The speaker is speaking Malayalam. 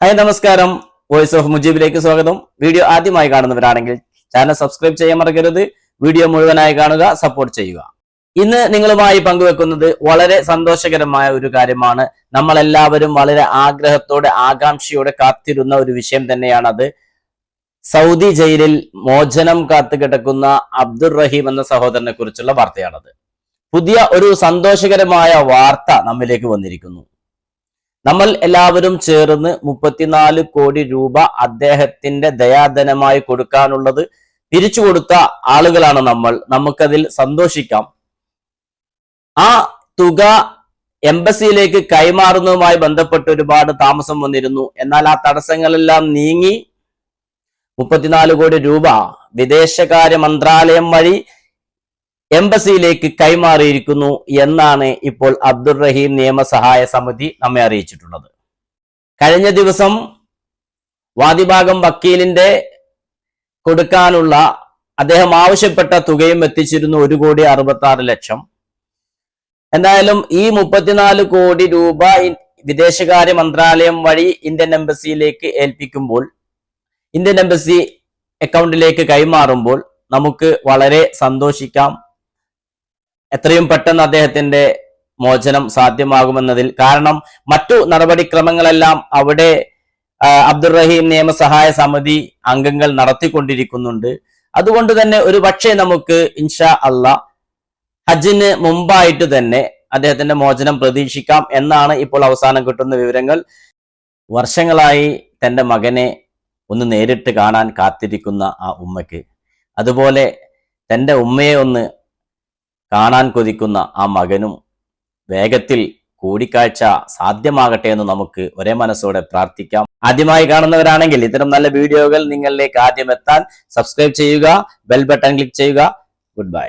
ഹായ് നമസ്കാരം. വോയിസ് ഓഫ് മുജീബിലേക്ക് സ്വാഗതം. വീഡിയോ ആദ്യമായി കാണുന്നവരാണെങ്കിൽ ചാനൽ സബ്സ്ക്രൈബ് ചെയ്യാൻ മറക്കരുത്. വീഡിയോ മുഴുവനായി കാണുക സപ്പോർട്ട് ചെയ്യുക. ഇന്ന് നിങ്ങളുമായി പങ്കുവെക്കുന്നത് വളരെ സന്തോഷകരമായ ഒരു കാര്യമാണ്. നമ്മളെല്ലാവരും വളരെ ആഗ്രഹത്തോടെ ആകാംക്ഷയോടെ കാത്തിരുന്ന ഒരു വിഷയം തന്നെയാണത്. സൗദി ജയിലിൽ മോചനം കാത്തു കിടക്കുന്ന അബ്ദുർ റഹീം എന്ന സഹോദരനെ കുറിച്ചുള്ള വാർത്തയാണത്. പുതിയ ഒരു സന്തോഷകരമായ വാർത്ത നമ്മിലേക്ക് വന്നിരിക്കുന്നു. നമ്മൾ എല്ലാവരും ചേർന്ന് മുപ്പത്തിനാല് കോടി രൂപ അദ്ദേഹത്തിന്റെ ദയാധനമായി കൊടുക്കാനുള്ളത് തിരിച്ചു കൊടുത്ത ആളുകളാണ് നമ്മൾ. നമുക്കതിൽ സന്തോഷിക്കാം. ആ തുക എംബസിയിലേക്ക് കൈമാറുന്നതുമായി ബന്ധപ്പെട്ട് ഒരുപാട് താമസം വന്നിരുന്നു. എന്നാൽ ആ തടസ്സങ്ങളെല്ലാം നീങ്ങി മുപ്പത്തിനാല് കോടി രൂപ വിദേശകാര്യ മന്ത്രാലയം വഴി എംബസിയിലേക്ക് കൈമാറിയിരിക്കുന്നു എന്നാണ് ഇപ്പോൾ അബ്ദുറഹീം നിയമസഹായ സമിതി നമ്മെ അറിയിച്ചിട്ടുള്ളത്. കഴിഞ്ഞ ദിവസം വാദിഭാഗം വക്കീലിന്റെ കൊടുക്കാനുള്ള അദ്ദേഹം ആവശ്യപ്പെട്ട തുകയും എത്തിച്ചിരുന്നു ഒരു കോടി അറുപത്തി ആറ് ലക്ഷം. എന്തായാലും ഈ മുപ്പത്തിനാല് കോടി രൂപ വിദേശകാര്യ മന്ത്രാലയം വഴി ഇന്ത്യൻ എംബസിയിലേക്ക് ഏൽപ്പിക്കുമ്പോൾ ഇന്ത്യൻ എംബസി അക്കൗണ്ടിലേക്ക് കൈമാറുമ്പോൾ നമുക്ക് വളരെ സന്തോഷിക്കാം. എത്രയും പെട്ടെന്ന് അദ്ദേഹത്തിന്റെ മോചനം സാധ്യമാകുമെന്നതിൽ കാരണം മറ്റു നടപടിക്രമങ്ങളെല്ലാം അവിടെ അബ്ദുറഹീം നിയമസഹായ സമിതി അംഗങ്ങൾ നടത്തിക്കൊണ്ടിരിക്കുന്നുണ്ട്. അതുകൊണ്ട് തന്നെ ഒരു പക്ഷേ നമുക്ക് ഇൻഷാ അല്ല ഹജ്ജിന് മുമ്പായിട്ട് തന്നെ അദ്ദേഹത്തിന്റെ മോചനം പ്രതീക്ഷിക്കാം എന്നാണ് ഇപ്പോൾ അവസാനം കിട്ടുന്ന വിവരങ്ങൾ. വർഷങ്ങളായി തന്റെ മകനെ ഒന്ന് നേരിട്ട് കാണാൻ കാത്തിരിക്കുന്ന ആ ഉമ്മയ്ക്ക്. അതുപോലെ തന്റെ ഉമ്മയെ ഒന്ന് കാണാൻ കൊതിക്കുന്ന ആ മകനും വേഗത്തിൽ കൂടിക്കാഴ്ച സാധ്യമാകട്ടെ എന്ന് നമുക്ക് ഒരേ മനസ്സോടെ പ്രാർത്ഥിക്കാം. ആദ്യമായി കാണുന്നവരാണെങ്കിൽ ഇത്തരം നല്ല വീഡിയോകൾ നിങ്ങളിലേക്ക് ആദ്യം എത്താൻ സബ്സ്ക്രൈബ് ചെയ്യുക ബെൽ ബട്ടൺ ക്ലിക്ക് ചെയ്യുക. Good bye